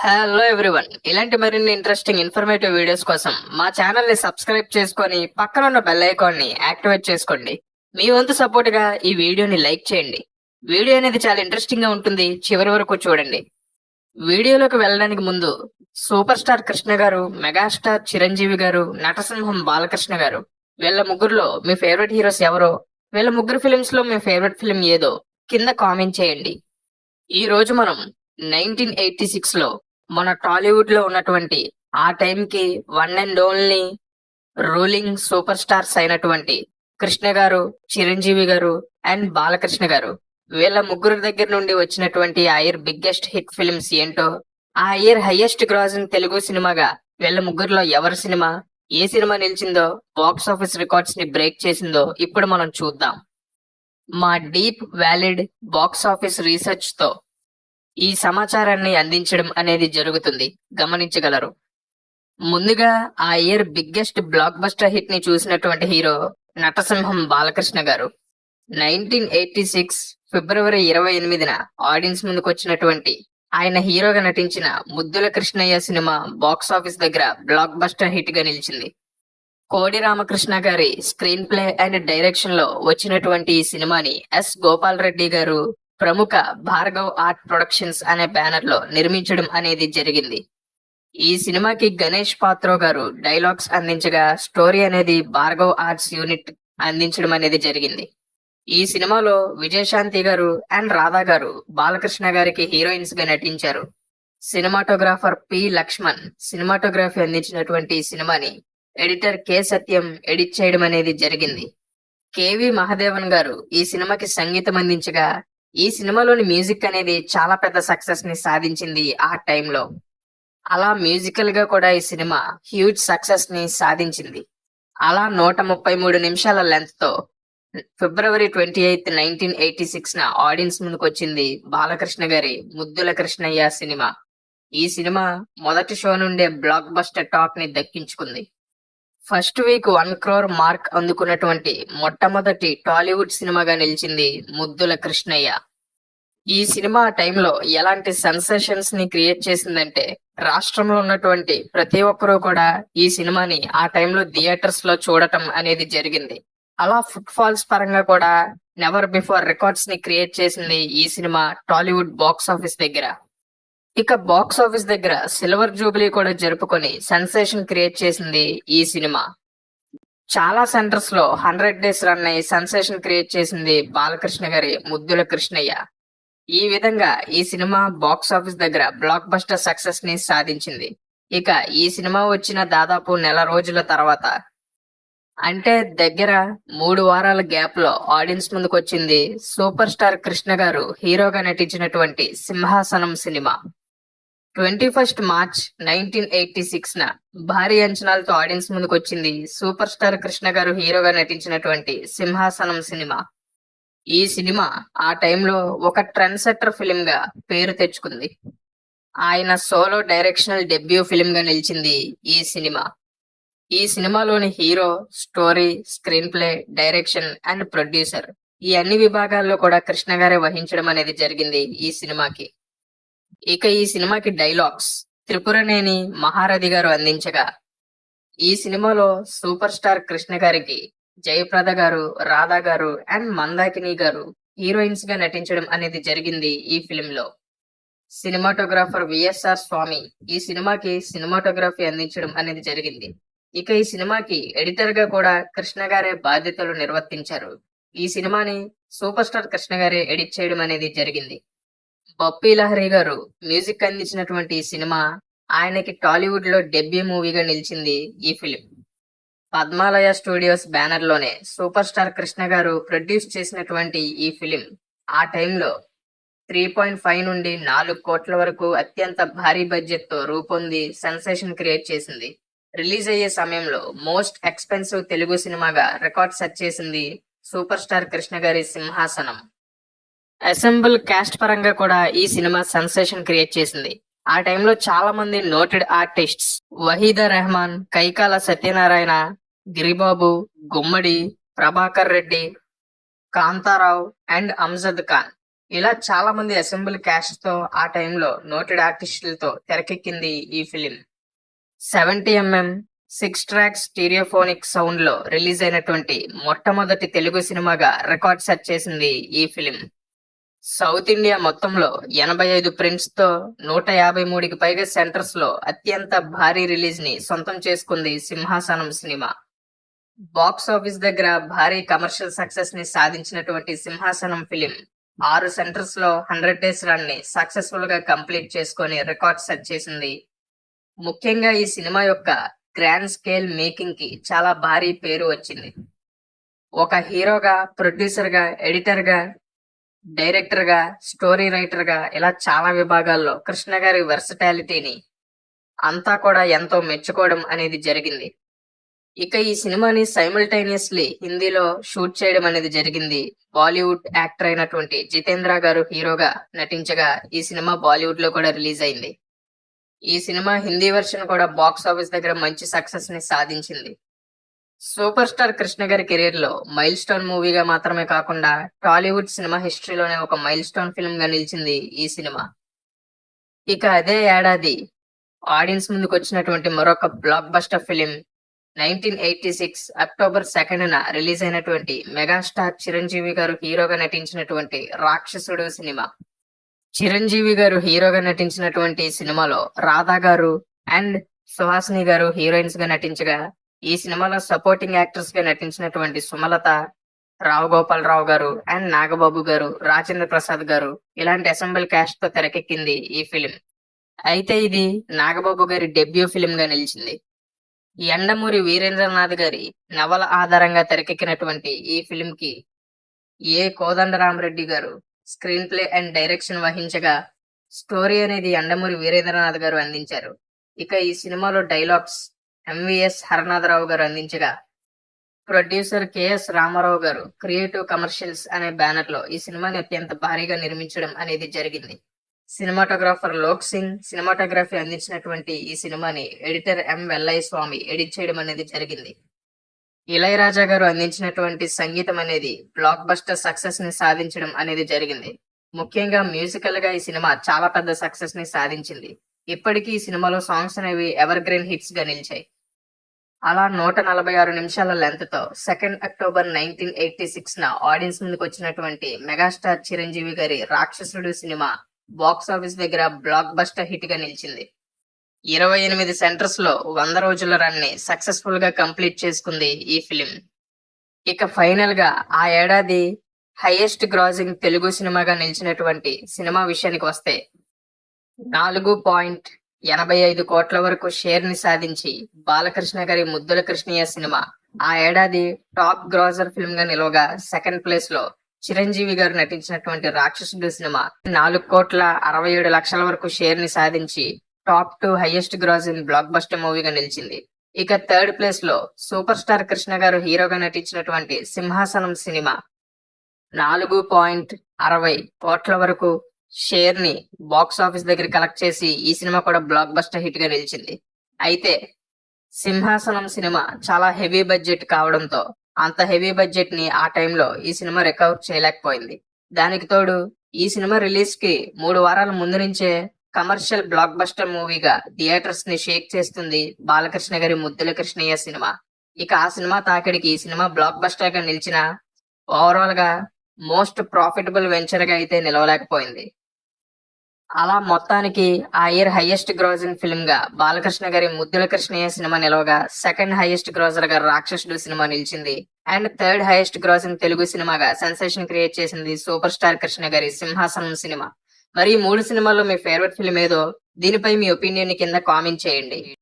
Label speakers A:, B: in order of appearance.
A: hello everyone ఇలాంటి మరిన్ని interesting informative videos కోసం మా ఛానల్ ని సబ్స్క్రైబ్ చేసుకొని పక్కన ఉన్న బెల్ ఐకాన్ ని యాక్టివేట్ చేసుకోండి మీ వంతు సపోర్ట్ గా ఈ వీడియోని లైక్ చేయండి వీడియో అనేది చాలా ఇంట్రెస్టింగ్ గా ఉంటుంది చివరి వరకు చూడండి వీడియోలోకి వెళ్ళడానికి ముందు సూపర్ స్టార్ కృష్ణ గారు మెగాస్టార్ చిరంజీవి గారు నటసింహం బాలకృష్ణ గారు వీళ్ళ ముగ్గురులో మీ ఫేవరెట్ హీరోస్ ఎవరో వీళ్ళ ముగ్గురు ఫిలిమ్స్ లో మీ ఫేవరెట్ ఫిలిం ఏదో కింద కామెంట్ చేయండి ఈ రోజు మనం నైన్టీన్ ఎయిటీ సిక్స్ లో మన టాలీవుడ్ లో ఉన్నటువంటి ఆ టైంకి one and only ruling super stars అయినటువంటి కృష్ణ గారు చిరంజీవి గారు అండ్ బాలకృష్ణ గారు వీళ్ళ ముగ్గురు దగ్గర నుండి వచ్చినటువంటి ఆ ఇయర్ బిగ్గెస్ట్ హిట్ ఫిల్మ్స్ ఏంటో ఆ ఇయర్ హైయెస్ట్ గ్రాసింగ్ తెలుగు సినిమాగా వీళ్ళ ముగ్గురులో ఎవరి సినిమా ఏ సినిమా నిలిచిందో బాక్స్ ఆఫీస్ రికార్డ్స్ ని బ్రేక్ చేసిందో ఇప్పుడు మనం చూద్దాం మా deep valid box office research తో ఈ సమాచారాన్ని అందించడం అనేది జరుగుతుంది గమనించగలరు ముందుగా ఆ year biggest blockbuster hit ని చూసినటువంటి హీరో నటసింహం బాలకృష్ణ గారు నైన్టీన్ ఎయిటీ సిక్స్ ఫిబ్రవరి ఇరవై ఎనిమిదిన ఆడియన్స్ ముందుకు వచ్చినటువంటి ఆయన హీరోగా నటించిన ముద్దుల కృష్ణయ్య సినిమా బాక్స్ ఆఫీస్ దగ్గర బ్లాక్ బస్టర్ హిట్ గా నిలిచింది కోడి రామకృష్ణ గారి స్క్రీన్ ప్లే అండ్ డైరెక్షన్ లో వచ్చినటువంటి ఈ సినిమాని ఎస్ గోపాల్ రెడ్డి గారు ప్రముఖ భార్గవ్ ఆర్ట్ ప్రొడక్షన్స్ అనే బ్యానర్ లో నిర్మించడం అనేది జరిగింది ఈ సినిమాకి గణేష్ పాత్రో గారు డైలాగ్స్ అందించగా స్టోరీ అనేది భార్గవ్ ఆర్ట్స్ యూనిట్ అందించడం అనేది జరిగింది ఈ సినిమాలో విజయశాంతి గారు అండ్ రాధా గారు బాలకృష్ణ గారికి హీరోయిన్స్ గా నటించారు సినిమాటోగ్రాఫర్ పి లక్ష్మణ్ సినిమాటోగ్రఫీ అందించినటువంటి సినిమాని ఎడిటర్ కె సత్యం ఎడిట్ చేయడం అనేది జరిగింది కేవి మహదేవన్ గారు ఈ సినిమాకి సంగీతం అందించగా ఈ సినిమాలోని మ్యూజిక్ అనేది చాలా పెద్ద సక్సెస్ ని సాధించింది ఆ టైంలో అలా మ్యూజికల్ గా కూడా ఈ సినిమా హ్యూజ్ సక్సెస్ ని సాధించింది అలా నూట ముప్పై మూడు నిమిషాల లెంత్ తో February twenty eighth nineteen eighty six న ఆడియన్స్ ముందుకు వచ్చింది బాలకృష్ణ గారి ముద్దుల కృష్ణయ్య సినిమా ఈ సినిమా మొదటి షో నుండే బ్లాక్ బస్టర్ టాక్ ని దక్కించుకుంది first week one crore mark అందుకున్నటువంటి మొట్టమొదటి టాలీవుడ్ సినిమాగా నిలిచింది ముద్దుల కృష్ణయ్య ఈ సినిమా టైంలో ఎలాంటి సెన్సేషన్స్ ని క్రియేట్ చేసిందంటే రాష్ట్రంలో ఉన్నటువంటి ప్రతి ఒక్కరూ కూడా ఈ సినిమాని ఆ టైంలో థియేటర్స్ లో చూడటం అనేది జరిగింది అలా ఫుట్ ఫాల్స్ పరంగా కూడా నెవర్ బిఫోర్ రికార్డ్స్ ని క్రియేట్ చేసింది ఈ సినిమా టాలీవుడ్ బాక్స్ ఆఫీస్ దగ్గర ఇక బాక్స్ ఆఫీస్ దగ్గర సిల్వర్ జూబిలీ కూడా జరుపుకొని సెన్సేషన్ క్రియేట్ చేసింది ఈ సినిమా చాలా సెంటర్స్ లో హండ్రెడ్ డేస్ రన్ అయ్యి సెన్సేషన్ క్రియేట్ చేసింది బాలకృష్ణ గారి ముద్దుల కృష్ణయ్య ఈ విధంగా ఈ సినిమా బాక్స్ ఆఫీస్ దగ్గర బ్లాక్ బస్టర్ సక్సెస్ ని సాధించింది ఇక ఈ సినిమా వచ్చిన దాదాపు నెల రోజుల తర్వాత అంటే దగ్గర మూడు వారాల గ్యాప్ లో ఆడియన్స్ ముందుకు వచ్చింది సూపర్ స్టార్ కృష్ణ గారు హీరోగా నటించినటువంటి సింహాసనం సినిమా twenty first March nineteen eighty six న భారీ అంచనాలతో ఆడియన్స్ ముందుకు వచ్చింది సూపర్ స్టార్ కృష్ణ గారు హీరోగా నటించినటువంటి సింహాసనం సినిమా ఈ సినిమా ఆ టైంలో ఒక ట్రెండ్ సెట్టర్ ఫిలిం గా పేరు తెచ్చుకుంది ఆయన సోలో డైరెక్షనల్ డెబ్యూ ఫిలిం గా నిలిచింది ఈ సినిమా ఈ సినిమాలోని hero story screenplay direction and producer ఈ అన్ని విభాగాల్లో కూడా కృష్ణ గారే వహించడం అనేది జరిగింది ఈ సినిమాకి ఇక ఈ సినిమాకి డైలాగ్స్ త్రిపురనేని మహారథి గారు అందించగా ఈ సినిమాలో సూపర్ స్టార్ కృష్ణ గారికి జయప్రద గారు రాధా గారు అండ్ మందాకిని గారు హీరోయిన్స్ గా నటించడం అనేది జరిగింది ఈ ఫిల్మ్ లో సినిమాటోగ్రాఫర్ విఎస్ఆర్ స్వామి ఈ సినిమాకి సినిమాటోగ్రఫీ అందించడం అనేది జరిగింది ఇక ఈ సినిమాకి ఎడిటర్ గా కూడా కృష్ణ గారే బాధ్యతలు నిర్వర్తించారు ఈ సినిమాని సూపర్ స్టార్ కృష్ణ గారే ఎడిట్ చేయడం అనేది జరిగింది బప్పి లహరి గారు మ్యూజిక్ అందించినటువంటి ఈ సినిమా ఆయనకి టాలీవుడ్ లో డెబ్యూ మూవీగా నిలిచింది ఈ ఫిలిం పద్మాలయ స్టూడియోస్ బ్యానర్ లోనే super star Krishna garu produce చేసినటువంటి ఈ ఫిలిం ఆ టైంలో త్రీ పాయింట్ ఫైవ్ నుండి నాలుగు కోట్ల వరకు అత్యంత భారీ బడ్జెట్ తో రూపొంది సెన్సేషన్ క్రియేట్ చేసింది రిలీజ్ అయ్యే సమయంలో మోస్ట్ ఎక్స్పెన్సివ్ తెలుగు సినిమాగా రికార్డ్ సెట్ చేసింది సూపర్ స్టార్ కృష్ణ గారి సింహాసనం అసెంబుల్ క్యాస్ట్ పరంగా కూడా ఈ సినిమా సెన్సేషన్ క్రియేట్ చేసింది ఆ టైంలో చాలా మంది noted artists Waheeda Rehman Kaikala Satyanarayana Giribabu Gummadi Prabhakar Reddy Kantharao and Amjad Khan ఇలా చాలా మంది అసెంబ్లీ క్యాస్ట్ తో ఆ టైంలో నోటెడ్ ఆర్టిస్టులతో తెరకెక్కింది ఈ film seventy MM six track stereophonic sound లో రిలీజ్ అయినటువంటి మొట్టమొదటి తెలుగు సినిమాగా రికార్డ్ సెట్ చేసింది ఈ ఫిలిం సౌత్ ఇండియా మొత్తంలో ఎనభై ఐదు ప్రింట్స్ తో నూట యాభై మూడుకి పైగా సెంటర్స్ లో అత్యంత భారీ రిలీజ్ ని సొంతం చేసుకుంది సింహాసనం సినిమా బాక్స్ ఆఫీస్ దగ్గర భారీ కమర్షియల్ సక్సెస్ ని సాధించినటువంటి సింహాసనం ఫిలిం ఆరు సెంటర్స్ లో హండ్రెడ్ డేస్ రన్ ని సక్సెస్ఫుల్ గా కంప్లీట్ చేసుకుని రికార్డ్ సెట్ చేసింది ముఖ్యంగా ఈ సినిమా యొక్క గ్రాండ్ స్కేల్ మేకింగ్ కి చాలా భారీ పేరు వచ్చింది ఒక హీరోగా ప్రొడ్యూసర్ గా ఎడిటర్ గా డైరెక్టర్ గా స్టోరీ రైటర్ గా ఇలా చాలా విభాగాల్లో కృష్ణ గారి వెర్సటాలిటీని అంతా కూడా ఎంతో మెచ్చుకోవడం అనేది జరిగింది ఇక ఈ సినిమాని సైమల్టైనియస్లీ హిందీలో షూట్ చేయడం అనేది జరిగింది బాలీవుడ్ యాక్టర్ అయినటువంటి జితేంద్ర గారు హీరోగా నటించగా ఈ సినిమా బాలీవుడ్ లో కూడా రిలీజ్ అయింది ఈ సినిమా హిందీ వెర్షన్ కూడా బాక్స్ ఆఫీస్ దగ్గర మంచి సక్సెస్ ని సాధించింది సూపర్ స్టార్ కృష్ణ గారి కెరీర్ లో మైల్ స్టోన్ మూవీగా మాత్రమే కాకుండా టాలీవుడ్ సినిమా హిస్టరీలోనే ఒక మైల్ స్టోన్ ఫిల్మ్ గా నిలిచింది ఈ సినిమా ఇక అదే ఏడాది ఆడియన్స్ ముందుకు వచ్చినటువంటి మరొక blockbuster film nineteen eighty six October సెకండ్న రిలీజ్ అయినటువంటి మెగాస్టార్ చిరంజీవి గారు హీరోగా నటించినటువంటి రాక్షసుడు సినిమా చిరంజీవి గారు హీరోగా నటించినటువంటి సినిమాలో రాధా గారు అండ్ సుహాసిని గారు హీరోయిన్స్ గా నటించగా ఈ సినిమాలో సపోర్టింగ్ యాక్టర్స్ గా నటించినటువంటి సుమలత రావు గోపాలరావు గారు అండ్ నాగబాబు గారు రాజేంద్ర ప్రసాద్ గారు ఇలాంటి అసెంబ్లీ క్యాస్ట్ తో తెరకెక్కింది ఈ ఫిలిం అయితే ఇది నాగబాబు గారి డెబ్యూ ఫిలిం గా నిలిచింది ఎండమూరి వీరేంద్రనాథ్ గారి నవల ఆధారంగా తెరకెక్కినటువంటి ఈ ఫిలిం కి A Kodandaramireddy garu screenplay and direction వహించగా స్టోరీ అనేది ఎండమూరి వీరేంద్రనాథ్ గారు అందించారు ఇక ఈ సినిమాలో డైలాగ్స్ ఎంవిఎస్ హరనాథరావు గారు అందించగా ప్రొడ్యూసర్ కెఎస్ రామారావు గారు క్రియేటివ్ కమర్షియల్స్ అనే బ్యానర్ లో ఈ సినిమాని అత్యంత భారీగా నిర్మించడం అనేది జరిగింది సినిమాటోగ్రాఫర్ లోక్ సింగ్ సినిమాటోగ్రఫీ అందించినటువంటి ఈ సినిమాని ఎడిటర్ ఎం వెల్లై స్వామి ఎడిట్ చేయడం అనేది జరిగింది రాజా గారు అందించినటువంటి సంగీతం అనేది బ్లాక్ బస్టర్ సక్సెస్ ని సాధించడం అనేది జరిగింది ముఖ్యంగా మ్యూజికల్ గా ఈ సినిమా చాలా పెద్ద సక్సెస్ ని సాధించింది ఇప్పటికీ ఈ సినిమాలో సాంగ్స్ అనేవి ఎవర్ గ్రీన్ హిట్స్ గా నిలిచాయి అలా నూట నలభై ఆరు నిమిషాల లెంత్ తో second October nineteen eighty six న ఆడియన్స్ ముందుకు వచ్చినటువంటి మెగాస్టార్ చిరంజీవి గారి రాక్షసుడు సినిమా బాక్స్ ఆఫీస్ దగ్గర బ్లాక్ బస్టర్ హిట్ గా నిలిచింది ఇరవై ఎనిమిది సెంటర్స్ లో వంద రోజుల రన్ ని సక్సెస్ఫుల్ గా కంప్లీట్ చేసుకుంది ఈ ఫిలిం ఇక ఫైనల్ గా ఆ ఏడాది హైయెస్ట్ గ్రాసింగ్ తెలుగు సినిమాగా నిలిచినటువంటి సినిమా విషయానికి వస్తే నాలుగు పాయింట్ ఎనభై ఐదు కోట్ల వరకు షేర్ ని సాధించి బాలకృష్ణ గారి ముద్దుల కృష్ణయ్య సినిమా ఆ ఏడాది టాప్ గ్రాజర్ ఫిల్మ్ గా నిలవగా సెకండ్ ప్లేస్ లో చిరంజీవి గారు నటించినటువంటి రాక్షసుడు సినిమా నాలుగు కోట్ల అరవై ఏడు లక్షల వరకు షేర్ ని సాధించి top two highest grossing blockbuster మూవీగా నిలిచింది ఇక థర్డ్ ప్లేస్ లో సూపర్ స్టార్ కృష్ణ గారు హీరోగా నటించినటువంటి సింహాసనం సినిమా నాలుగు పాయింట్ అరవై కోట్ల వరకు షేర్ ని బాక్స్ ఆఫీస్ దగ్గర కలెక్ట్ చేసి ఈ సినిమా కూడా బ్లాక్ బస్టర్ హిట్ గా నిలిచింది అయితే సింహాసనం సినిమా చాలా హెవీ బడ్జెట్ కావడంతో అంత హెవీ బడ్జెట్ ని ఆ టైంలో ఈ సినిమా రికవర్ చేయలేకపోయింది దానికి తోడు ఈ సినిమా రిలీజ్ కి మూడు వారాల ముందు నుంచే కమర్షియల్ బ్లాక్ బస్టర్ మూవీగా థియేటర్స్ ని షేక్ చేస్తుంది బాలకృష్ణ గారి ముద్దుల కృష్ణయ్య సినిమా ఇక ఆ సినిమా తాకిడికి ఈ సినిమా బ్లాక్ బస్టర్ గా నిలిచిన ఓవరాల్ గా మోస్ట్ ప్రాఫిటబుల్ వెంచర్ గా అయితే నిలవలేకపోయింది అలా మొత్తానికి ఆ ఇయర్ హైయెస్ట్ గ్రోజింగ్ ఫిల్మ్ గా బాలకృష్ణ గారి ముద్దుల కృష్ణయ్య సినిమా నిలవగా సెకండ్ హైయెస్ట్ గ్రోజర్ గా రాక్షసుడు సినిమా నిలిచింది and third highest grossing Telugu సినిమాగా సెన్సేషన్ క్రియేట్ చేసింది సూపర్ స్టార్ కృష్ణ గారి సింహాసనం సినిమా మరి మూడు సినిమాల్లో మీ ఫేవరెట్ ఫిల్మ్ ఏదో దీనిపై మీ ఒపీనియన్ కింద కామెంట్ చేయండి